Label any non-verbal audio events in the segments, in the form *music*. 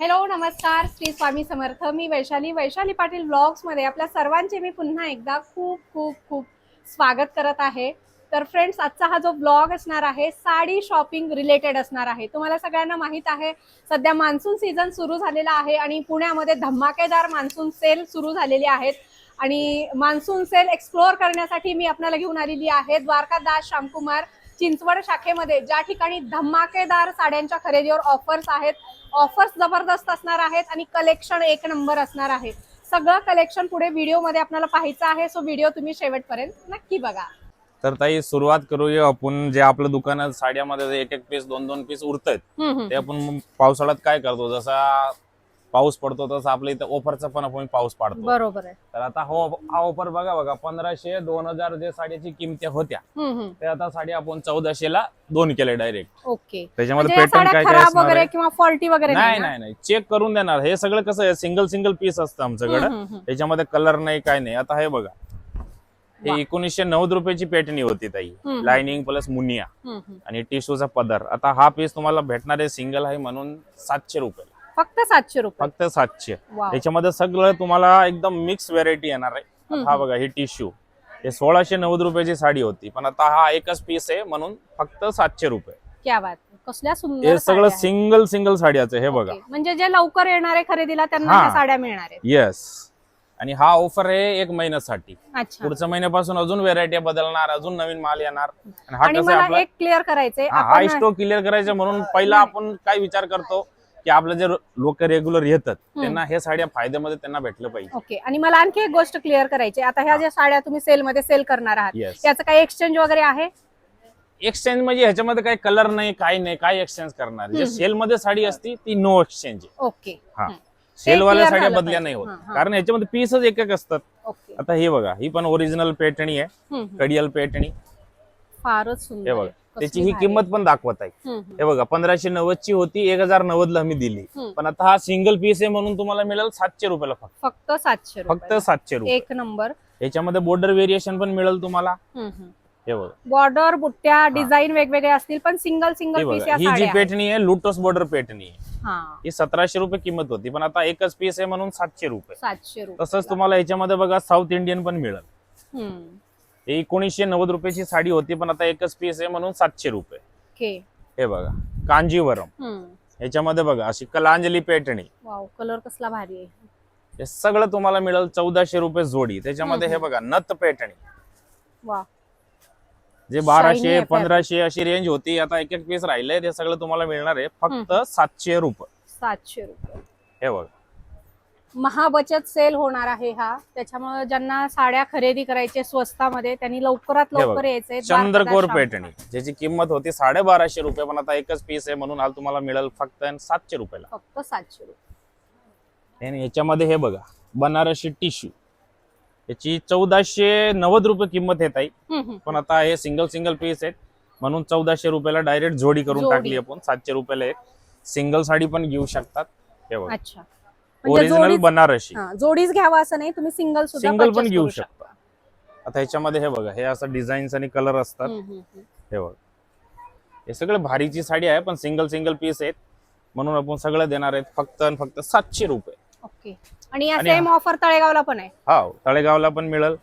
Hello नमस्कार. श्री स्वामी समर्थ. मी वैशाली. वैशाली पाटील ब्लॉग्समध्ये आपल्या सर्वांचे मी पुन्हा एकदा खूप खूप खूप स्वागत करत आहे. तर फ्रेंड्स आजचा हा जो ब्लॉग असणार आहे साडी शॉपिंग रिलेटेड असणार आहे. तुम्हाला सगळ्यांना माहीत आहे सध्या मान्सून सीझन सुरू झालेला आहे आणि पुण्यामध्ये धमाकेदार मान्सून सेल सुरू झालेले आहेत. आणि मान्सून सेल एक्सप्लोअर करण्यासाठी मी आपल्याला घेऊन आलेली आहे द्वारकादास श्यामकुमार चिंचवड शाखेमध्ये ज्या ठिकाणी धमाकेदार साड्यांच्या खरेदीवर ऑफर्स आहेत. ऑफर्स जबरदस्त असणार आहेत आणि कलेक्शन एक नंबर असणार आहे. सगळं कलेक्शन पुढे व्हिडिओमध्ये आपल्याला पाहायचं आहे. सो व्हिडिओ तुम्ही शेवटपर्यंत नक्की बघा. तर ताई सुरुवात करूया आपण. जे आपलं दुकानात साड्यामध्ये एक एक पीस दोन दोन पीस उरतायत ते आपण पावसाळ्यात काय करतो? जसा पाऊस पडतो तसं आपल्या इथं ऑफरचा पण आपण पाऊस पाडतो बरोबर आहे तर आता हो हा ऑफर बघा बघा पंधराशे दोन हजार जे साड्याची किमती होत्या. ते आता साडी आपण चौदाशे ला दोन केले डायरेक्ट ओके त्याच्यामध्ये म्हणजे पॅटर्न साड्या काय काय वगैरे? किंवा फॉल्टी वगैरे नाही? नाही नाही चेक करून देणार हे सगळं कसं आहे सिंगल सिंगल पीस असतं आमच्याकडे. त्याच्यामध्ये कलर नाही काय नाही आता हे बघा. हे एकोणीसशे नव्वद रुपयाची पेटणी होती ताई. लाइनिंग प्लस मुनिया. आणि टिश्यूचा पदर आता हा पीस तुम्हाला भेटणार आहे सिंगल आहे म्हणून सातशे रुपये फक्त सातशे रुपये. फक्त सातशे. वाव. याच्यामध्ये सगळं तुम्हाला एकदम मिक्स व्हेरायटी येणार आहे. हा बघा ही टिश्यू हे सोळाशे नव्वद रुपयाची साडी होती पण आता हा एकच पीस आहे म्हणून फक्त सातशे रुपये. क्या बात कसल्या सुंदर हे साड्या सगळं आहेत. सिंगल सिंगल साड्याचं हे बघा. ओके. म्हणजे जे लवकर येणारे खरेदीला त्यांना हा. ह्या साड्या मिळणार आहेत. येस आणि हा ऑफर आहे एक महिन्यासाठी अच्छा. पुढच्या महिन्यापासून अजून व्हेरायटी बदलणार अजून नवीन माल येणार. आणि हा आणि कसं आहे मला आपला एक क्लिअर करायचंय हा आपण स्टॉक क्लिअर करायचं म्हणून पहिला आपण काय विचार करतो? की आपलं जे लोक रेग्युलर येतात त्यांना हे साड्या फायद्यामध्ये त्यांना भेटलं पाहिजे ओके आणि मला आणखी एक गोष्ट क्लिअर करायची. आता ह्या ज्या साड्या तुम्ही सेल मध्ये सेल करणार आहात येस याचं काही एक्सचेंज वगैरे आहे एक्सचेंज म्हणजे ह्याच्यामध्ये काही कलर नाही काही नाही काय एक्सचेंज करणार जे. सेल मध्ये साडी असती ती नो एक्सचेंज आहे ओके हा. हम्म. सेल वाल्या clear साड्या झालं बदल्या. नाही होत हा, हा. कारण ह्याच्यामध्ये पीसच एक एक असतात ओके आता हे बघा ही पण ओरिजिनल पेटणी आहे. कडियल पेटणी फारच सुंदर हे बघा आहे. कसली त्याची ही किंमत पण दाखवत आहे. हे बघा पंधराशे नव्वद ची होती एक हजार नव्वद ला मी दिली. पण आता हा सिंगल पीस आहे म्हणून तुम्हाला मिळेल सातशे रुपयाला फक्त. फक्त सातशे फक्त सातशे रुपये. एक नंबर. याच्यामध्ये बॉर्डर व्हेरिएशन पण मिळेल तुम्हाला. हे बघा. बॉर्डर बुट्ट्या डिझाईन वेगवेगळे असतील पण सिंगल हे सिंगल पीस बघा या ही जी साड्या. पेटणी आहे लुटोस बॉर्डर पेटणी आहे. हा. ही सतराशे रुपये किंमत होती पण आता एकच पीस आहे म्हणून सातशे रुपये. सातशे रुपये. तसंच तुम्हाला याच्यामध्ये बघा साऊथ इंडियन पण मिळेल. हम्म. एकोणीसशे नव्वद रुपयाची साडी होती पण आता एकच पीस आहे म्हणून सातशे रुपये. हे बघा कांजीवरम. याच्यामध्ये बघा अशी कलांजली पेटणी. कलर कसला भारी आहे. हे सगळं तुम्हाला मिळेल चौदाशे रुपये जोडी. त्याच्यामध्ये हे. बघा नथ पेटणी. वा जे बाराशे पंधराशे अशी रेंज होती आता एक एक पीस राहिलंय ते सगळं तुम्हाला मिळणार आहे. फक्त. सातशे रुपये. सातशे रुपये. हे बघा. महाबचत सेल होणार आहे हा. त्याच्यामुळे ज्यांना साड्या खरेदी करायचे स्वस्तामध्ये त्यांनी लवकरात हे लवकर बघा. यायचंय चंद्रकोर पेटणी ज्याची किंमत होती साडेबाराशे रुपये पण आता एकच पीस आहे म्हणून हा तुम्हाला मिळेल फक्त सातशे रुपयाला. फक्त सातशे रुपये. आणि याच्यामध्ये हे बघा बनारसी टिश्यू याची चौदाशे नव्वद रुपये किंमत येत आहे हम्म, हम्म. पण आता हे सिंगल सिंगल पीस आहेत. म्हणून चौदाशे रुपयाला डायरेक्ट जोडी करून जोडी. टाकली आपण. सातशे रुपयाला एक सिंगल साडी पण घेऊ शकतात. हे बघा. अच्छा. ओरिजिनल जोडीच बनारसी. हा, जोडीच घ्यावा असं नाही तुम्ही सिंगल सुद्धा सिंगल पण purchase घेऊ करू शकता. आता ह्याच्यामध्ये हे बघा हे असं डिझाईन्स आणि कलर असतात. हम्म, हम्म, हम्म. हे बघा. हे सगळं भारीची साडी आहे पण सिंगल सिंगल पीस आहेत. म्हणून आपण सगळं देणार आहेत फक्त आणि फक्त सातशे रुपये. ओके. आणि या आणि सेम ऑफर तळेगावला पण आहे. हा तळेगावला पण मिळेल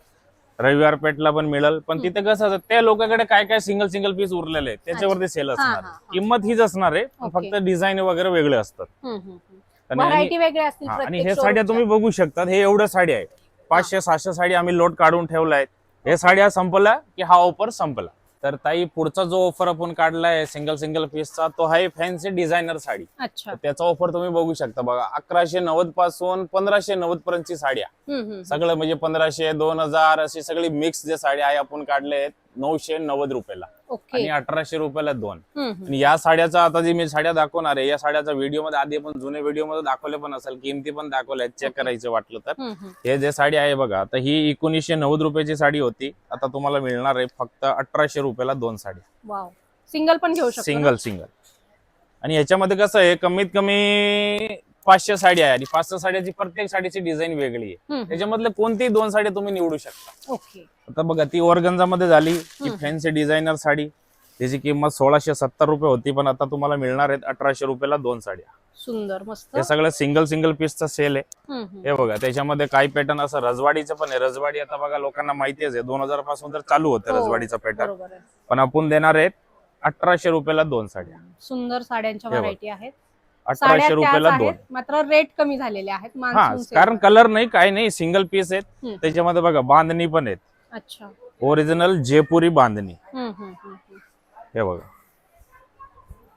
रविवार पेठला पण मिळेल पण तिथे कसं असतं त्या लोकांकडे काय काय सिंगल सिंगल पीस उरलेले आहेत त्याच्यावरती सेल हा, असणार. हा. हा. किंमत हीच असणार आहे पण ओके. फक्त डिझाईन वगैरे वेगळे असतात. हम्म, हम्म, हम्म. आणि- व्हरायटी वेगळे असतील हा, आणि हे साड्या तुम्ही बघू शकता हे एवढ्या साड्या आहेत पाचशे सहाशे साडी आम्ही लोट काढून ठेवल्या. आहेत हे साड्या संपल्या की हा ऑफर संपला. तर ताई पुढचा जो ऑफर आपण काढलाय सिंगल सिंगल पीसचा तो आहे फॅन्सी डिझायनर साडी. त्याचा ऑफर तुम्ही बघू शकता बघा. अकराशे नव्वदपासून पंधराशे नव्वद पर्यंतची साड्या. सगळं म्हणजे पंधराशे दोन हजार अशी सगळी मिक्स जे साड्या आहे आपण काढले आहेत. नऊशे नव्वद रुपयाला आणि अठराशे रुपयाला दोन. आणि या साड्याचा आता जी मी साड्या दाखवणार आहे या साड्याचा व्हिडिओमध्ये आधी आपण जुने व्हिडिओमध्ये दाखवले पण असेल किमती पण दाखवल्या चेक. करायचं वाटलं तर. हे जे साडी आहे बघा आता ही एकोणीसशे नव्वद रुपयाची साडी होती आता तुम्हाला मिळणार आहे फक्त अठराशे रुपयाला दोन वाव सिंगल पण घेऊ? सिंगल सिंगल आणि ह्याच्यामध्ये कसं आहे कमीत कमी पाचशे साडी आहे आणि पाचशे साड्याची प्रत्येक साडीची डिझाईन वेगळी आहे. त्याच्यामधले कोणतीही दोन साड्या तुम्ही निवडू शकता. ओके. आता बघा ती ऑर्गन्झा मध्ये झाली की. Fancy designer sari. त्याची किंमत सोळाशे सत्तर रुपये होती पण आता तुम्हाला मिळणार आहेत अठराशे रुपयाला दोन साड्या. सुंदर मस्त. हे सगळं सिंगल सिंगल पीसचा सेल आहे. हे बघा त्याच्यामध्ये काही पॅटर्न असं रजवाडीचं पण आहे. रजवाडी आता बघा लोकांना माहितीच आहे दोन हजारपासून तर चालू होतं हो, रजवाडीचा पॅटर्न पण आपण देणार आहेत अठराशे रुपयाला दोन साड्या. सुंदर साड्यांच्या. व्हरायटी आहेत. अठराशे रुपयाला दोन. आहेत मात्र रेट कमी झालेले आहेत हा. कारण कलर नाही काही नाही सिंगल पीस आहेत. त्याच्यामध्ये बघा बांधणी पण आहेत. अच्छा. ओरिजिनल जयपुरी बांधणी. हे बघा.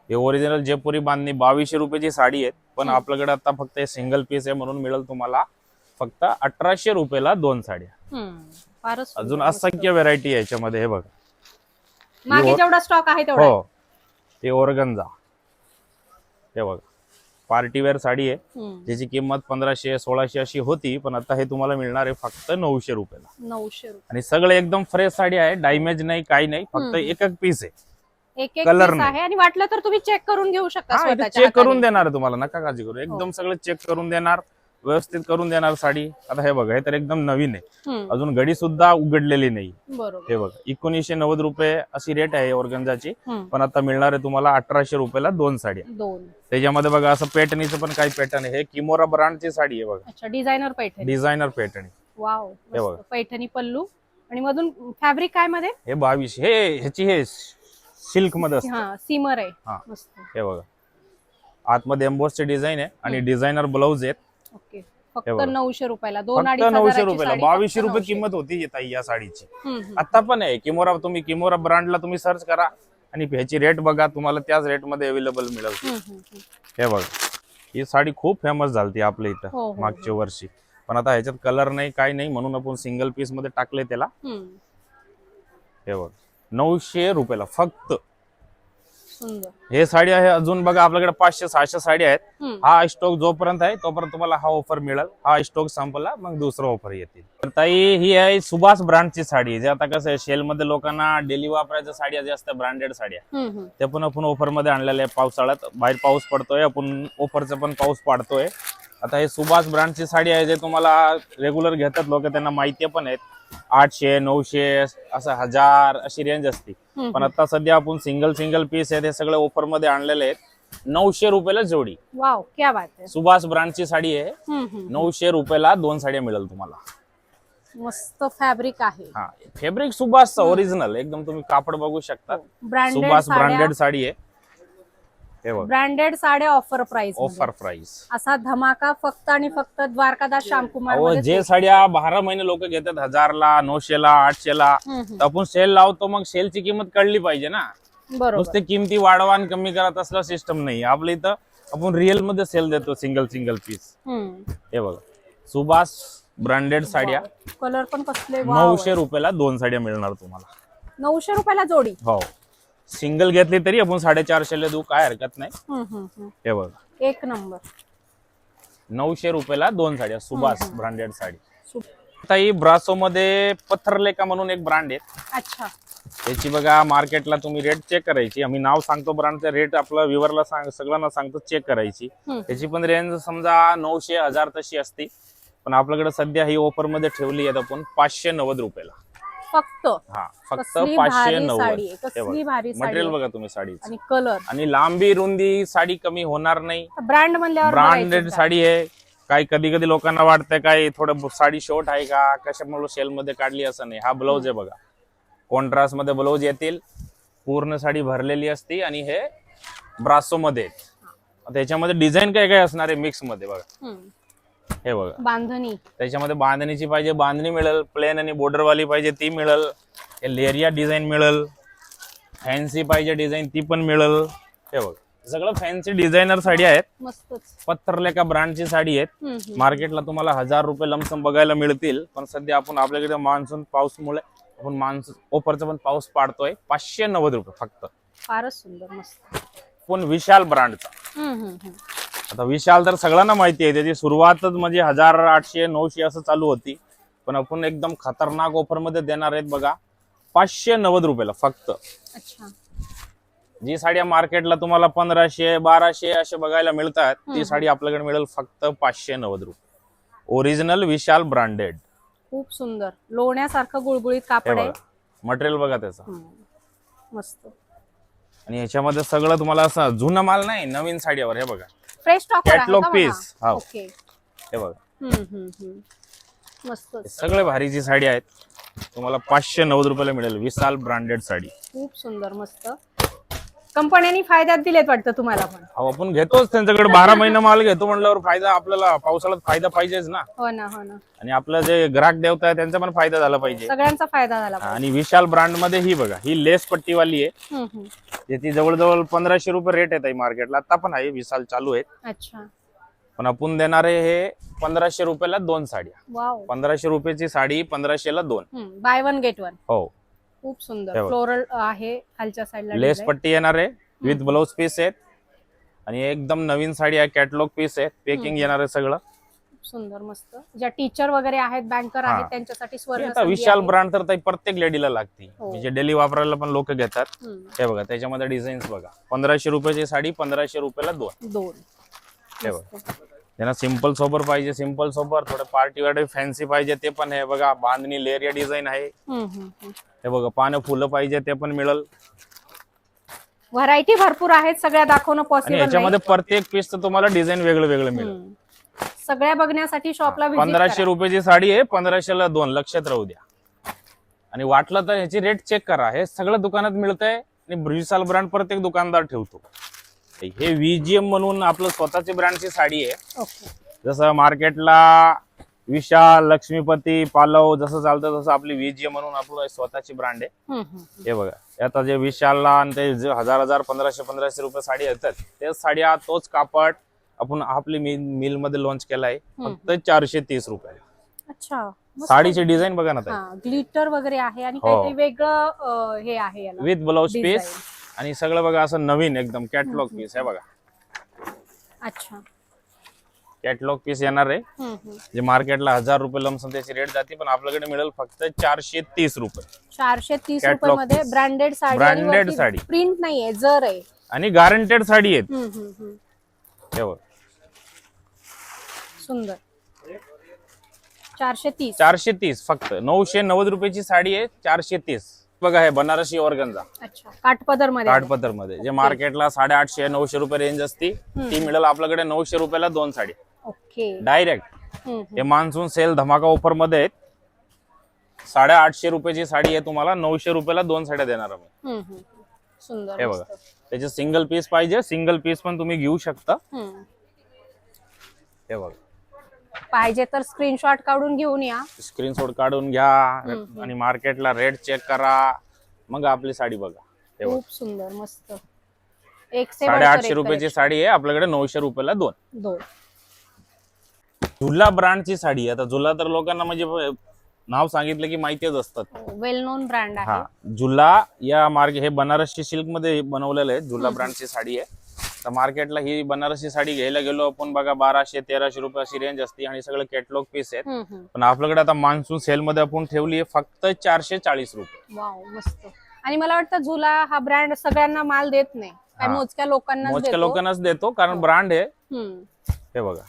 हे ओरिजिनल जयपुरी बांधणी बावीसशे रुपयाची साडी आहे पण आपल्याकडे आता फक्त हे सिंगल पीस आहे म्हणून मिळेल तुम्हाला फक्त अठराशे रुपयाला दोन साड्या. अजून. असंख्य व्हेरायटी आहे याच्यामध्ये हे बघा. मागे. जेवढा स्टॉक आहे तेवढा हो हे ओरगंजा हे बघा. पार्टीवेअर साडी आहे. ज्याची किंमत पंधराशे सोळाशे अशी होती पण आता हे तुम्हाला मिळणार आहे फक्त नऊशे रुपयाला नऊशे रुपये आणि सगळं एकदम फ्रेश साडी आहे डायमेज नाही काही नाही फक्त. एक एक पीस आहे एक नाही. आहे आणि वाटलं तर तुम्ही चेक करून घेऊ शकता हा चेक करून. देणार आहे तुम्हाला नका काळजी करू एकदम सगळं चेक करून देणार व्यवस्थित करून देणार साडी. आता हे बघा हे तर एकदम नवीन आहे. अजून घडी सुद्धा उघडलेली नाही. हे बघा एकोणीसशे नव्वद रुपये अशी रेट आहे हम्म. पण आता मिळणार आहे तुम्हाला अठराशे रुपयाला दोन साड्या. दोन. त्याच्यामध्ये बघा असं पॅटर्नीचं पण काही पॅटर्न आहे. हे किमोरा ब्रँडची साडी आहे बघा. डिझायनर पैठणी डिझायनर वाव हे बघा. पैठणी पल्लू. आणि मधून फॅब्रिक काय मध्ये? हे बावीस हे ह्याची हे सिल्कमध्ये हा सीमर आहे. हा. हे बघा. आतमध्ये एम्बोसचे डिझाईन आहे आणि डिझायनर ब्लाऊज आहेत. ओके. फक्त हे. नऊशे रुपयाला. दोन फक्त नऊशे रुपयाला. बावीसशे रुपये 900. किंमत होती ताई या साडीची. आता पण आहे. किमोरा तुम्ही किमोरा ब्रँडला तुम्ही सर्च करा आणि ह्याची रेट बघा. तुम्हाला त्याच रेटमध्ये अवेलेबल मिळेल. हे बघा. ही साडी खूप फेमस झालती आपल्या हो, इथं हो, मागच्या वर्षी. पण आता ह्याच्यात कलर नाही काही नाही. म्हणून आपण सिंगल पीसमध्ये टाकले त्याला. हे बघ. नऊशे रुपयाला फक्त सुंदर. हे साडी आहे अजून बघा आपल्याकडे पाचशे सहाशे साडी आहेत. हा स्टॉक जोपर्यंत आहे तोपर्यंत तुम्हाला हा ऑफर मिळेल. हा स्टॉक संपला मग दुसरा ऑफर येतील. तर ताई ही आहे सुभाष ब्रँडची साडी. जे आता कसं आहे सेल मध्ये लोकांना डेली वापरायच्या साड्या जे असतात ब्रँडेड साड्या. ते पण आपण ऑफरमध्ये आणलेल्या आहे पावसाळ्यात. बाहेर पाऊस पडतोय आपण ऑफरचा पण पाऊस पाडतोय. आता हे सुभाष ब्रँडची साडी आहे जे तुम्हाला रेग्युलर घेतात लोक त्यांना माहिती पण आहेत. आठशे नऊशे असं हजार अशी रेंज असते. पण आता सध्या आपण सिंगल सिंगल पीस आहे ते सगळे ऑफरमध्ये आणलेले आहेत. नऊशे रुपयाला जोडी. वाव क्या बात आहे. सुभाष ब्रँडची साडी आहे. नऊशे रुपयाला दोन साड्या मिळेल तुम्हाला. मस्त फॅब्रिक आहे. हा फॅब्रिक सुभाषचं ओरिजिनल एकदम तुम्ही कापड बघू शकता. ब्रँडेड सुभाष साड्या. ब्रँडेड साडी आहे. हे ब्रँडेड साड्या ऑफर प्राइस ऑफर प्राइस असा धमाका फक्त आणि फक्त द्वारकादास श्यामकुमार जे. साड्या बारा महिने लोक घेतात हजारला नऊशेला आठशेला आपण सेल लावतो मग सेलची किंमत कळली पाहिजे ना. बरोबर. नुसते किमती वाढवा आणि कमी करत असला सिस्टम नाही. आपल्या इथं आपण रिअलमध्ये सेल देतो सिंगल सिंगल पीस. हे बघा. सुभाष ब्रँडेड साड्या. कलर पण कसले नऊशे. रुपयाला दोन साड्या मिळणार तुम्हाला. नऊशे रुपयाला जोडी. हो. सिंगल घेतली तरी आपण साडेचारशेला देऊ काय हरकत नाही. हे बघा. एक नंबर. नऊशे रुपयाला दोन साड्या सुभाष ब्रँडेड साडी. ताई ब्रासो मध्ये पत्थरलेखा म्हणून एक ब्रँड आहे अच्छा. त्याची बघा मार्केटला तुम्ही रेट चेक करायची. आम्ही नाव सांगतो ब्रँडचा रेट आपलं व्ह्युअरला सांग सगळ्यांना सांगतो चेक करायची. हम्म. त्याची पण रेंज समजा नऊशे हजार तशी असते. पण आपल्याकडे सध्या ही ऑफरमध्ये ठेवली आहे आपण पाचशे नव्वद रुपयाला. फक्त हा फक्त कसली पाचशे भारी नव्वद. साडी आहे, कसली भारी साडी मटेरियल आहे. बघा तुम्ही साडीचं. आणि कलर आणि लांबी रुंदी साडी कमी होणार नाही. ब्रँड म्हणल्यावर ब्रँडेड साडी आहे. काही कधी कधी लोकांना वाटतं काय थोडं साडी शॉर्ट आहे का? कशामुळे सेल मध्ये काढली असं नाही. हा ब्लाऊज आहे बघा. कॉन्ट्रास्टमध्ये ब्लाऊज येतील. पूर्ण साडी भरलेली असते आणि हे ब्रासो मध्ये. आहेत. त्याच्यामध्ये डिझाईन काय काय असणार आहे मिक्समध्ये बघा. हम्म. हे बघा. बांधणी. त्याच्यामध्ये बांधणीची पाहिजे बांधणी मिळेल प्लेन आणि border वाली पाहिजे ती मिळेल. हे लेरिया डिझाईन मिळेल. फॅन्सी पाहिजे डिझाईन ती पण मिळेल. हे बघ. सगळं फॅन्सी डिझायनर साडी आहेत. पत्थरलेखा ब्रँडची साडी आहेत. मार्केटला तुम्हाला हजार रुपये लमसम बघायला मिळतील. पण सध्या आपण आपल्याकडे मान्सून पाऊसमुळे आपण मान्सून ऑफरचा पण पाऊस पाडतोय. पाचशे नव्वद रुपये फक्त. फारच सुंदर मस्त. पण विशाल ब्रँडचा. आता विशाल तर सगळ्यांना माहिती आहे त्याची सुरुवातच म्हणजे हजार आठशे नऊशे असं चालू होती. पण आपण एकदम खतरनाक ऑफरमध्ये देणार आहेत बघा पाचशे नव्वद रुपयाला फक्त. अच्छा. जी साड्या मार्केटला तुम्हाला पंधराशे बाराशे असे बघायला मिळतात ती साडी आपल्याकडे मिळेल फक्त पाचशे नव्वद रुपये. ओरिजिनल विशाल ब्रँडेड खूप सुंदर. लोण्यासारखं गुळगुळीत कापड आहे. मटेरियल बघा त्याचं. मस्त. आणि ह्याच्यामध्ये सगळं तुम्हाला असं जुनं माल नाही नवीन साडीवर हे बघा. फ्रेश स्टॉक Catalog piece, हो. ओके हे बघा. मस्त. सगळे भारीची साडी आहेत तुम्हाला पाचशे नव्वद रुपयाला मिळेल. विशाल ब्रँडेड साडी. खूप सुंदर मस्त. कंपन्यांनी फायद्यात दिलेत वाटतं तुम्हाला पण. अहो आपण घेतोच त्यांच्याकडे. बारा महिना माल घेतो म्हणल्यावर फायदा आपल्याला पावसाळ्यात फायदा पाहिजेच ना. हो ना हो ना. आणि आपलं जे ग्राहक देवता आहे त्यांचा पण फायदा झाला पाहिजे. सगळ्यांचा फायदा झाला. आणि विशाल ब्रँडमध्ये ही बघा ही लेस पट्टीवाली आहे. हम्म, हम्म. त्याची जवळजवळ पंधराशे रुपये रेट येत आहे मार्केटला आता पण आहे विशाल चालू आहे अच्छा. पण आपण देणारे हे पंधराशे रुपयाला दोन साड्या. वाव पंधराशे रुपयाची साडी पंधराशेला दोन. बाय वन गेट वन हो. खूप सुंदर. बघ. फ्लोरल आहे खालच्या साईडला लेस पट्टी येणार आहे विथ ब्लाउज पीस आहेत. आणि एकदम नवीन साडी आहे कॅटलॉग पीस आहे. पेकिंग येणार आहे सगळं. सुंदर मस्त. ज्या टीचर वगैरे आहेत बँकर. आहेत त्यांच्यासाठी स्वर्ण विशाल. ब्रँड तर प्रत्येक लेडीला लागते हो. म्हणजे डेली वापरायला पण लोक घेतात. हे बघा त्याच्यामध्ये डिझाईन्स बघा. पंधराशे रुपयाची साडी पंधराशे रुपयाला दोन. दोन. हे मस्त. त्यांना सिंपल सोबर पाहिजे सिंपल सोबर थोडं पार्टी वेअर फॅन्सी पाहिजे ते पण आहे. बघा बांधणी लेरिया डिझाईन आहे. हे बघा पानं फुलं पाहिजे ते पण मिळेल. व्हरायटी भरपूर आहेत सगळ्या दाखवणं आणि पॉसिबल याच्यामध्ये प्रत्येक पीस तर तुम्हाला डिझाईन वेगळं वेगळं मिळेल सगळ्या बघण्यासाठी शॉपला पंधराशे. रुपयाची साडी आहे पंधराशेला दोन लक्षात राहू द्या. आणि वाटलं तर ह्याची रेट चेक करा. हे सगळं दुकानात मिळतंय आणि ब्रिसाल ब्रँड प्रत्येक दुकानदार ठेवतो. हे व्हीजीएम म्हणून आपलं स्वतःची ब्रँडची साडी आहे. जसं मार्केटला विशाल लक्ष्मीपती पालव जसं चालतं तसं आपली व्हीजीएम म्हणून आपलं स्वतःची ब्रँड आहे. हे बघा. आता जे विशालला आणि ते जे हजार हजार पंधराशे पंधराशे रुपये साडी येतात तेच साड्या तोच कापड आपण आपली मिलमध्ये लॉन्च केलाय. फक्त चारशे तीस रुपये. अच्छा. साडीची डिझाईन बघा ना हा ग्लिटर वगैरे आहे आणि हो. काहीतरी वेगळं हे आहे विथ ब्लाउज. पीस आणि सगळं बघा असं नवीन एकदम कॅटलॉग पीस हे बघा. अच्छा. कॅटलॉग पीस येणार आहे. जे मार्केटला हजार रुपये लमसम त्याची रेट जाते पण आपल्याकडे मिळेल फक्त चारशे तीस रुपये. चारशे तीस रुपये मध्ये. Branded sari Branded sari. Print नाहीये जर आहे. आणि गॅरंटेड साडी आहेत. सुंदर. चारशे तीस. चारशे तीस फक्त. नऊशे नव्वद रुपयाची साडी आहे चारशे तीस. बघा हे बनारसी ऑर्गनचा अच्छा काठपदरमध्ये आहे. काठपदरमध्ये जे मार्केटला साडेआठशे नऊशे रुपये रेंज असती ती मिळेल आपल्याकडे नऊशे रुपयाला दोन साडी. ओके. डायरेक्ट हम्म, हम्म. हे मान्सून सेल धमाका ऑफरमध्ये आहेत. साडेआठशे रुपयाची साडी आहे तुम्हाला नऊशे रुपयाला दोन साड्या देणार आम्ही हम्म, हम्म. सुंदर हे मस्त. बघा. त्याचे सिंगल पीस पाहिजे सिंगल पीस पण तुम्ही घेऊ शकता. हम्म. हे बघा. पाहिजे तर स्क्रीनशॉट काढून घेऊन या. स्क्रीनशॉट काढून घ्या आणि मार्केटला रेट चेक करा. मग आपली साडी बघा. खूप सुंदर मस्त. एक से बढ़कर साडेआठशे एक रुपयाची साडी आहे. आपल्याकडे नऊशे रुपयाला दोन. दोन. झुला ब्रँडची साडी आता झुला तर लोकांना म्हणजे नाव सांगितलं की माहितीच असतात. वेल नोन ब्रँड आहे. झुला या मार्केट हे बनारसी सिल्कमध्ये बनवलेलं आहे. झुला ब्रँडची साडी आहे. तर मार्केटला ही बनारसी साडी घ्यायला गेलो आपण बघा बाराशे तेराशे रुपये अशी रेंज असते आणि सगळं कॅटलॉग पीस आहेत. पण आपल्याकडे आता मान्सून सेल मध्ये आपण ठेवली आहे फक्त चारशे चाळीस रुपये. आणि मला वाटतं झुला हा ब्रँड सगळ्यांना माल देत नाही. काय. मोजक्या लोकांना मोजक्या लोकांनाच देतो कारण ब्रँड आहे. हे बघा.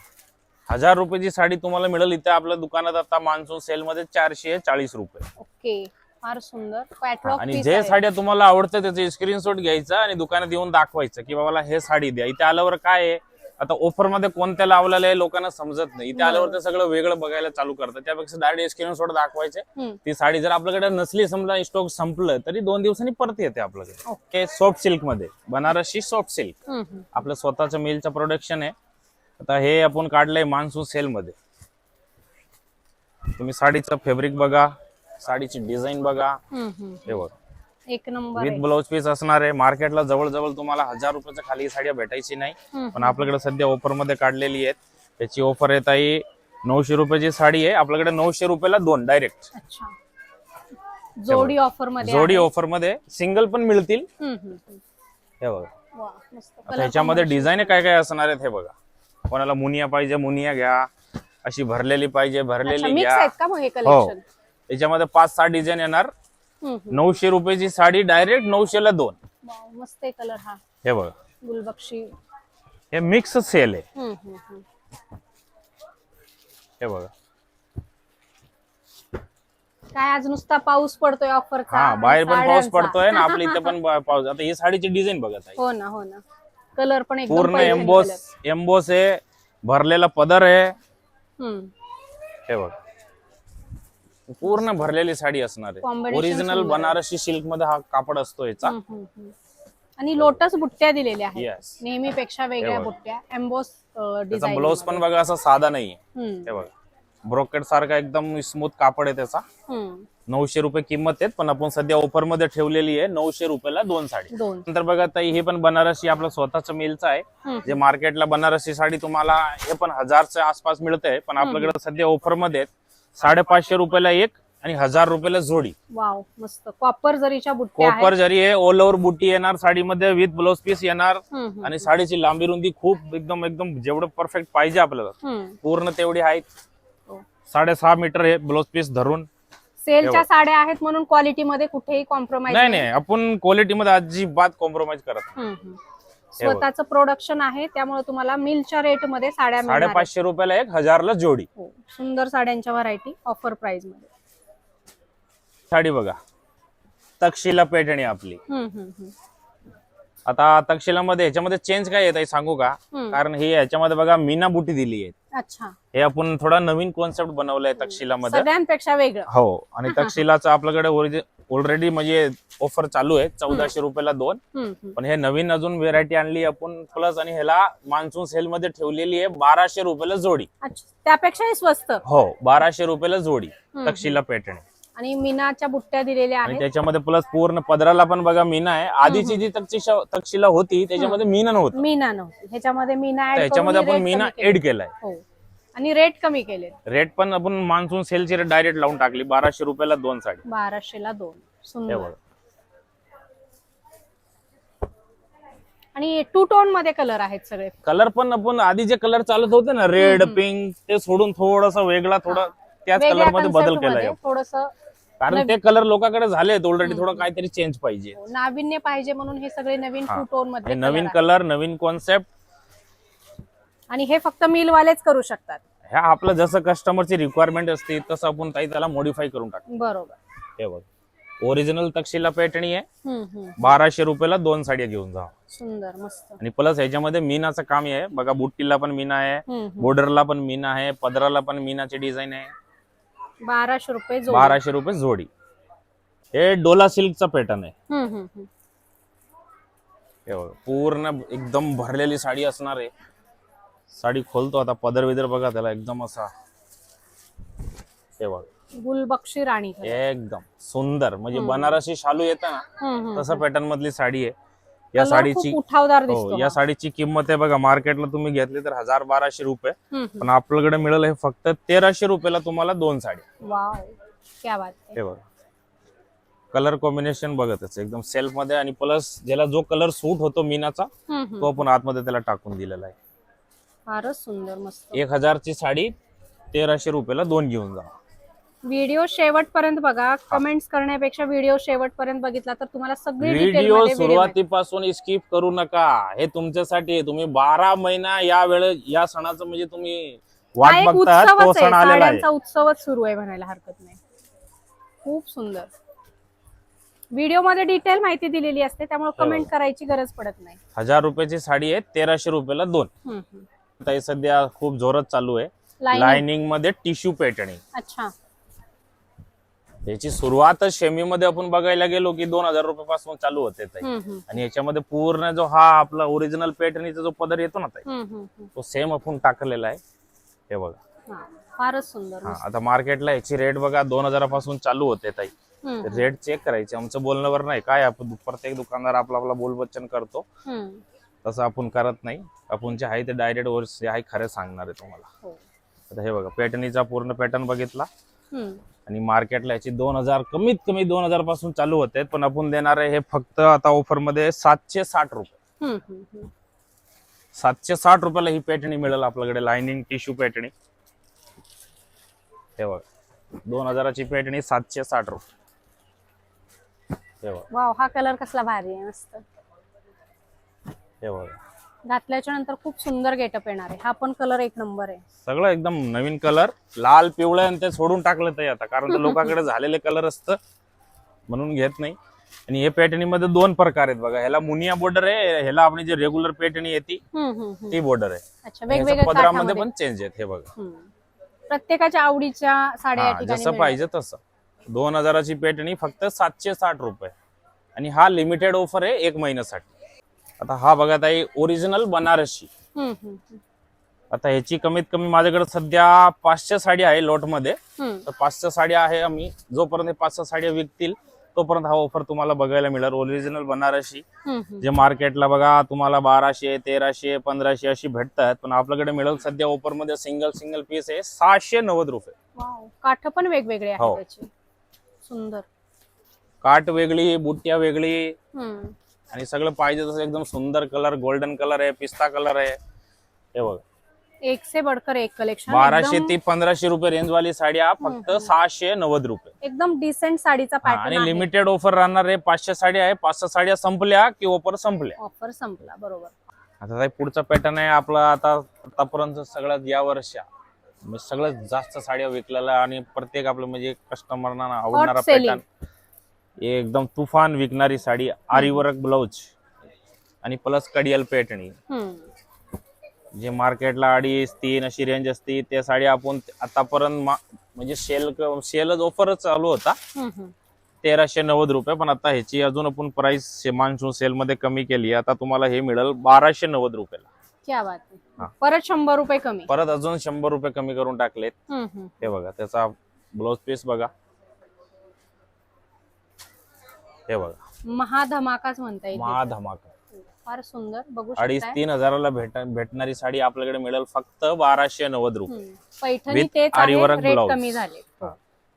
हजार रुपयाची साडी तुम्हाला मिळेल इथे आपल्या दुकानात आता मान्सून सेल मध्ये चारशे चाळीस रुपये. ओके. फार सुंदर. कॅटलॉग आणि जे साड्या तुम्हाला आवडतं त्याचे स्क्रीनशॉट घ्यायचा आणि दुकानात येऊन दाखवायचं की बाबाला हे साडी द्या. इथे आल्यावर काय आहे? आता ऑफरमध्ये कोणत्या लावलेलं आहे लोकांना समजत नाही. इथे आल्यावर ते सगळं वेगळं बघायला चालू करतात. त्यापेक्षा डायरेक्ट स्क्रीनशॉट दाखवायचे. ती साडी जर आपल्याकडे नसली समजा स्टॉक संपलं तरी दोन दिवसांनी परत येते आपल्याकडे. ओके. सॉफ्ट सिल्कमध्ये. बनारसी सॉफ्ट सिल्क आपलं स्वतःचं मिलचं प्रोडक्शन आहे. आता हे आपण काढलंय मान्सून सेल मध्ये. तुम्ही साडीचं फॅब्रिक बघा. साडीची डिझाईन बघा. हे बघा. एक नंबर विथ ब्लाउज पीस असणार आहे. मार्केटला जवळजवळ तुम्हाला हजार रुपयाच्या खाली साड्या भेटायची नाही. पण आपल्याकडे सध्या ऑफरमध्ये काढलेली आहेत. त्याची ऑफर येत आहे नऊशे रुपयाची साडी आहे. आपल्याकडे नऊशे रुपयाला दोन डायरेक्ट जोडी ऑफरमध्ये जोडी ऑफरमध्ये सिंगल पण मिळतील. हे बघा. ह्याच्यामध्ये डिझाईन काय काय असणार आहेत हे बघा. कोणाला मुनिया पाहिजे मुनिया घ्या. अशी भरलेली पाहिजे भरलेली घ्या. हे. याच्यामध्ये पाच सहा डिझाईन येणार. नऊशे रुपयाची साडी डायरेक्ट नऊशेला दोन. मस्त आहे कलर हा. हे बघा. गुलबक्षी. हे मिक्स सेल आहे. हे बघा. काय आज नुसता पाऊस पडतोय ऑफरचा हा बाहेर पण पाऊस. पडतोय ना आपल्या इथे पण *laughs* पाऊस आता ही साडीची डिझाईन बघा ताई. हो ना हो ना. कलर पण पूर्ण एम्बोस. एम्बोस आहे भरलेला पदर आहे. हे बघ. पूर्ण भरलेली साडी असणार आहे. Combination ओरिजिनल सुंदर आहे. बनारसी सिल्कमध्ये हा कापड असतो याचा. हम्म, हम्म, हम्म. आणि लोटस बुट्ट्या दिलेल्या आहेत. येस नेहमीपेक्षा वेगळ्या बघा. बुट्ट्या. एम्बोस त्याचा डिझाईन ब्लाऊज पण बघा असा साधा नाही हे बघा. ब्रोकेट सारखा एकदम स्मूथ कापड आहे त्याचा. नऊशे रुपये किंमत आहेत पण आपण सध्या ऑफरमध्ये ठेवलेली आहे नऊशे रुपयाला दोन साडी. दोन. नंतर बघा ताई हे पण बनारसी आपलं स्वतःच मिलचं आहे. जे मार्केटला बनारसी साडी तुम्हाला हे पण हजारच्या आसपास मिळते पण आपल्याकडे सध्या ऑफरमध्ये आहेत. साडेपाचशे रुपयाला एक आणि हजार रुपयाला जोडी. वाव मस्त. कॉपर जरीच्या बुट्ट्या आहेत. कॉपर जरी आहे ऑल ओव्हर बुटी येणार साडीमध्ये विथ ब्लाउज पीस येणार हम्म, हम्म, आणि साडीची लांबी रुंदी खूप एकदम एकदम जेवढं परफेक्ट पाहिजे आपल्याला. हम्म. पूर्ण तेवढी आहे हो. साडेसहा मीटर हे ब्लाउज पीस धरून. सेलच्या साड्या आहेत म्हणून क्वालिटी मध्ये कुठेही कॉम्प्रोमाइज नाही नाही. आपण क्वालिटी मध्ये अजिबात कॉम्प्रोमाइज करत नाही. स्वतःचं प्रोडक्शन आहे त्यामुळे तुम्हाला मिलच्या रेटमध्ये साड्या. साडेपाचशे रुपयाला एक हजारला जोडी हो. सुंदर साड्यांच्या व्हरायटी ऑफर प्राइसमध्ये साडी बघा तक्षशिला पैठणी आपली. आता तक्षशिलामध्ये ह्याच्यामध्ये चेंज काय येत आहे सांगू का. कारण हे ह्याच्यामध्ये बघा मीना बुटी दिली आहे. अच्छा. हे आपण थोडा नवीन कॉन्सेप्ट बनवलाय तक्षशिलामध्ये. सगळ्यांपेक्षा वेगळं. हो आणि तक्षशिलाचं आपल्याकडे ऑलरेडी म्हणजे ऑफर चालू आहे चौदाशे रुपयाला दोन. पण हे नवीन अजून व्हेरायटी आणली आपण प्लस आणि ह्याला मान्सून सेल मध्ये ठेवलेली आहे बाराशे रुपयाला जोडी. त्यापेक्षाही स्वस्त. हो बाराशे रुपयाला जोडी. तक्षशिला पैठणी आणि मीनाच्या बुट्ट्या दिलेल्या आणि आहेत. त्याच्यामध्ये प्लस पूर्ण पदराला पण बघा मीना आहे. आधीची जी तक्षशिला तक्षशिला होती त्याच्यामध्ये मीना नव्हतं. मीना नव्हती. ह्याच्यामध्ये मीना त्याच्यामध्ये आपण मीना एड केलाय. हो. आणि रेट कमी केले. रेट पण आपण मान्सून सेलची रेट डायरेक्ट लावून टाकली. बाराशे रुपयाला दोन साडी. बाराशेला दोन. हे सुंदर बघा. आणि टू टोनमध्ये कलर आहेत सगळे. कलर पण आपण आधी जे कलर चालत होते ना रेड पिंक ते सोडून थोडस वेगळा थोडा त्याच वेगळ्या कलरमध्ये बदल केलाय थोडस कारण ते कलर लोकांकडे झालेत ऑलरेडी थोडं काहीतरी चेंज पाहिजे. नाविन्य पाहिजे म्हणून हे सगळे नवीन हा. टोन हे मध्ये नवीन color. कलर नवीन कॉन्सेप्ट आणि हे फक्त मिलवालेच करू शकतात. ह्या आपलं जसं कस्टमरची रिक्वायरमेंट असते तसं आपण काही त्याला मॉडीफाय करून टाकतो बरोबर. हे बघ. ओरिजिनल तक्षशिला पैठणी आहे हम्म, हम्म. बाराशे रुपयाला दोन साड्या घेऊन जा. सुंदर मस्त. आणि प्लस ह्याच्यामध्ये मीनाचं काम आहे बघा बुट्टीला पण मीना आहे. हम्म, हम्म. बॉर्डरला पण मीना आहे. पदराला पण मीनाची डिझाईन आहे. बाराशे रुपये जोडी. बाराशे रुपये जोडी हे डोला सिल्कचा पॅटर्न आहे हम्म, हम्म, हम्म. हे बघा पूर्ण एकदम भरलेली साडी असणार आहे साडी खोलतो आता पदर विदर बघा त्याला एकदम असा हे बघा गुलबक्षी राणी. एकदम सुंदर म्हणजे बनारसी शालू येतं ना हम्म, हम्म. तसं पॅटर्न मधली साडी आहे या साडीची उठावदार हो दिसतो या. साडीची किंमत आहे बघा. मार्केटला तुम्ही घेतली तर हजार बाराशे रुपये. पण आपल्याकडे मिळेल हे फक्त तेराशे रुपयाला तुम्हाला दोन साडी. वाव. क्या बात आहे. हे बघा. कलर कॉम्बिनेशन बघतच. एकदम सेल्फमध्ये आणि प्लस ज्याला जो कलर सूट होतो मीनाचा. तो आपण आतमध्ये त्याला टाकून दिलेला आहे. फारच सुंदर मस्त. एक हजारची साडी तेराशे रुपयाला दोन घेऊन जा. व्हिडिओ शेवटपर्यंत बघा. कमेंट्स करण्यापेक्षा व्हिडिओ शेवटपर्यंत बघितला तर तुम्हाला सगळी व्हिडिओ. सुरुवातीपासून स्किप करू नका. हे तुमच्यासाठी. तुम्ही बारा महिना या वेळे या सणाचं म्हणजे तुम्ही हा वाट एक बघतात तो सण आलेला आहे. उत्सवच सुरू आहे म्हणायला हरकत नाही. खूप सुंदर. व्हिडिओमध्ये डिटेल माहिती दिलेली असते त्यामुळे हो. कमेंट करायची गरज पडत नाही. हजार रुपयाची साडी आहे तेराशे रुपयाला दोन. हे सध्या खूप जोरात चालू आहे. लाइनिंगमध्ये टिश्यू पॅटर्निंग अच्छा. याची सुरुवात शेमीमध्ये आपण बघायला गेलो की दोन हजार रुपये पासून चालू होते ताई. आणि याच्यामध्ये पूर्ण जो हा आपला ओरिजिनल पॅटर्नीचा जो पदर येतो ना ताई. तो सेम आपण टाकलेला आहे. हे बघा. हा, फारच सुंदर हा, आता मार्केटला याची रेट बघा दोन हजारापासून चालू होते ताई. रेट चेक करायचे. आमचं बोलण्यावर नाही. काय आपण प्रत्येक दुकानदार आपला आपला बोलबच्चन करतो. तसं आपण करत नाही. आपण जे आहे ते डायरेक्ट वर जे आहे खरं सांगणार आहे तुम्हाला. हो. आता हे बघा पॅटर्नीचा पूर्ण पॅटर्न बघितला. आणि मार्केटला याची दोन हजार कमीत कमी दोन हजारपासून चालू होते पण आपण देणार आहे हे फक्त आता ऑफरमध्ये सातशे साठ रुपये. सातशे साठ रुपयाला ही पॅटर्नी मिळेल आपल्याकडे लाइनिंग टिश्यू पॅटर्नी हे बघा दोन हजाराची पॅटर्नी सातशे साठ रुपये. हे बघा. वाव हा कलर कसला भारी आहे मस्त. हे बघा. घातल्याच्या नंतर खूप सुंदर गेटअप येणार आहे. हा पण कलर एक नंबर आहे. सगळं एकदम नवीन कलर लाल पिवळं आणि ते सोडून टाकलं ते आता कारण ते *laughs* लोकांकडे झालेले कलर असतं म्हणून घेत नाही. आणि हे पॅटर्नीमध्ये दोन प्रकार आहेत बघा. ह्याला मुनिया बॉर्डर आहे ह्याला आपली जी रेग्युलर पॅटर्नी येते. ती बॉर्डर आहे. वेगवेगळ्या पदरामध्ये. पण चेंज आहेत हे बघा. प्रत्येकाच्या आवडीच्या साड्या जसं. पाहिजे तसं. दोन हजाराची पॅटर्नी फक्त सातशे साठ रुपये. आणि हा लिमिटेड ऑफर आहे एक महिन्यासाठी. आता हा बघा ताई ओरिजिनल बनारसी. आता ह्याची कमीत कमी माझ्याकडे सध्या पाचशे साडी आहे लोटमध्ये हम्म. तर पाचशे साड्या आहे आम्ही जोपर्यंत पाचशे साड्या विकतील तोपर्यंत हा ऑफर तुम्हाला बघायला मिळेल ओरिजिनल बनारसी. जे मार्केटला बघा तुम्हाला बाराशे तेराशे पंधराशे अशी भेटतात पण आपल्याकडे मिळेल सध्या ऑफरमध्ये सिंगल सिंगल पीस आहे सहाशे नव्वद रुपये. काठ पण वेगवेगळे हो. सुंदर काट वेगळी बुट्ट्या वेगळी. आणि सगळं पाहिजे तसं एकदम सुंदर कलर गोल्डन कलर आहे पिस्ता कलर आहे. हे बघा. एक से बढ़कर एक कलेक्शन बाराशे ते पंधराशे रुपये रेंज वाली साड्या फक्त हम्म. सहाशे नव्वद रुपये. एकदम डिसेंट साडीचा हा, आणि लिमिटेड ऑफर राहणार आहे पाचशे साड्या आहे पाचशे साड्या संपल्या की ऑफर संपल्या? ऑफर संपला बरोबर. आता ताई पुढचा पॅटर्न आहे आपला आता आतापर्यंत सगळ्यात या वर्षा. म्हणजे सगळ्यात जास्त साड्या विकलेला आणि प्रत्येक आपलं म्हणजे कस्टमरना आवडणारा selling. पॅटर्न एकदम तुफान विकणारी साडी आरीवर्क ब्लाउज आणि प्लस कडियल हम्म. जे मार्केटला अडीच तीन अशी रेंज असते त्या साडी आपण आतापर्यंत म्हणजे सेल सेलच ऑफरच चालू होता. तेराशे नव्वद रुपये पण आता ह्याची अजून आपण प्राइस मान्सून सेल मध्ये कमी केली आता तुम्हाला हे मिळेल बाराशे नव्वद रुपयाला क्या बात आहे. परत शंभर रुपये कमी परत अजून शंभर रुपये कमी करून टाकलेत. हे बघा त्याचा ब्लाउज पीस बघा हे बघा. महाधमाकाच म्हणता येईल महा धमाका फार सुंदर बघू अडीच तीन हजाराला भेट भेटणारी साडी आपल्याकडे मिळेल फक्त बाराशे नव्वद रुपये. पैठणी तेच. कमी झाले.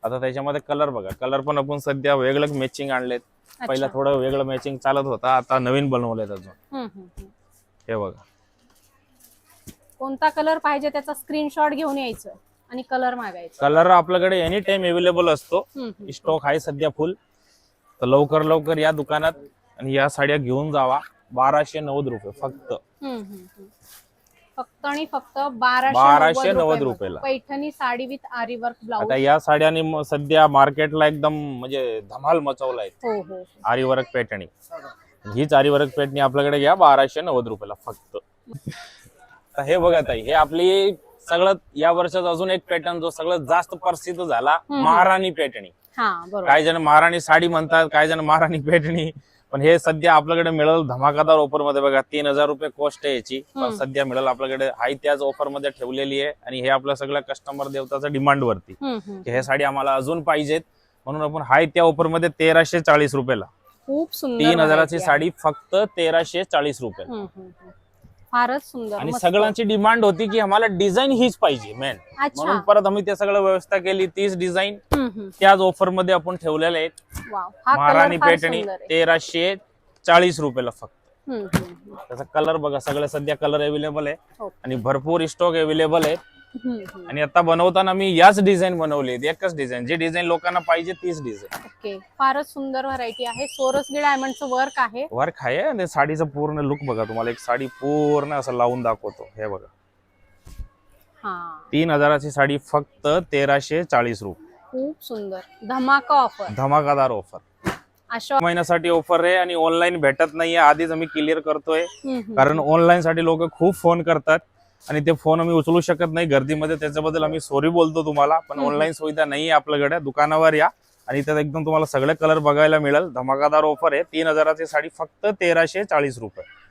आता त्याच्यामध्ये कलर बघा. कलर पण आपण सध्या वेगळं मॅचिंग आणलेत. पहिला. थोडं वेगळं मॅचिंग चालत होता आता नवीन बनवलेत अजून. हे बघा. कोणता कलर पाहिजे त्याचा स्क्रीनशॉट घेऊन यायचं आणि कलर मागायचं. कलर आपल्याकडे एनी टाइम अवेलेबल असतो. स्टॉक आहे सध्या फुल तर लवकर लवकर या दुकानात आणि या साड्या घेऊन जावा बाराशे नव्वद रुपये फक्त. फक्त आणि फक्त बाराशे नव्वद नव्वद रुपये रुपयाला. पैठणी साडी विथ आरी वर्क आता ब्लाऊज या साड्याने सध्या मार्केटला एकदम म्हणजे धमाल मचवलाय हो हो हो. आरी वर्क पॅटर्नी हीच आरी वर्क पॅटर्नी आपल्याकडे घ्या बाराशे नव्वद रुपयाला फक्त आता हे बघा ताई हे आपली सगळं या वर्षात अजून एक पॅटर्न जो सगळ्यात जास्त प्रसिद्ध झाला. महाराणी बरोबर काही जण महाराणी साडी म्हणतात काही जण महाराणी पॅटर्नी पण हे सध्या आपल्याकडे मिळेल धमाकादार ऑफरमध्ये बघा तीन हजार रुपये कॉस्ट आहे याची पण. सध्या मिळेल आपल्याकडे हाय त्याच ऑफरमध्ये ठेवलेली आहे आणि हे आपल्या सगळ्या कस्टमर देवताच्या डिमांड वरती. की हे साडी आम्हाला अजून पाहिजेत म्हणून आपण हाय त्या ऑफरमध्ये तेराशे चाळीस रुपयाला खूप सुंदर तीन हजाराची. साडी फक्त तेराशे चाळीस हम्म. फारच सुंदर आणि मस्त. सगळ्यांची डिमांड होती की आम्हाला डिझाईन हीच पाहिजे मेन अच्छा म्हणून परत आम्ही ते सगळं व्यवस्था केली तीच डिझाईन हम्म, हम्म. त्याच ऑफरमध्ये आपण ठेवलेल्या आहेत वाव हा महाराणी कलर फार पेटणी सुंदर आहे तेराशे चाळीस रुपयाला फक्त हम्म, हम्म, हम्म. त्याचा कलर बघा सगळे सध्या कलर अवेलेबल आहे हो. आणि भरपूर स्टॉक अवेलेबल आहे. आणि आता बनवताना मी याच डिझाईन बनवली एकच डिझाईन. जी डिझाईन लोकांना पाहिजे तीच डिझाईन. ओके. फारच सुंदर व्हरायटी आहे. सोरसगी डायमंडचं वर्क आहे. वर्क आहे आणि साडीचं पूर्ण लुक बघा. तुम्हाला एक साडी पूर्ण असं लावून दाखवतो. हे बघा. हा. तीन हजाराची साडी फक्त तेराशे चाळीस रुपये खूप सुंदर. धमाका ऑफर धमाकादार ऑफर अशा महिन्यासाठी ऑफर आहे आणि ऑनलाईन भेटत नाहीये. आधीच आम्ही क्लिअर करतोय. कारण ऑनलाईन साठी लोक खूप फोन करतात. आणि ते फोन आम्ही उचलू शकत नाही. गर्दीमध्ये त्याच्याबद्दल आम्ही सॉरी बोलतो तुम्हाला पण. ऑनलाईन सुविधा नाही आपल्याकडे. दुकानावर या. आणि त्यात एकदम तुम्हाला सगळे कलर बघायला मिळेल. धमाकादार ऑफर आहे. तीन हजाराची साडी फक्त तेराशे चाळीस रुपये.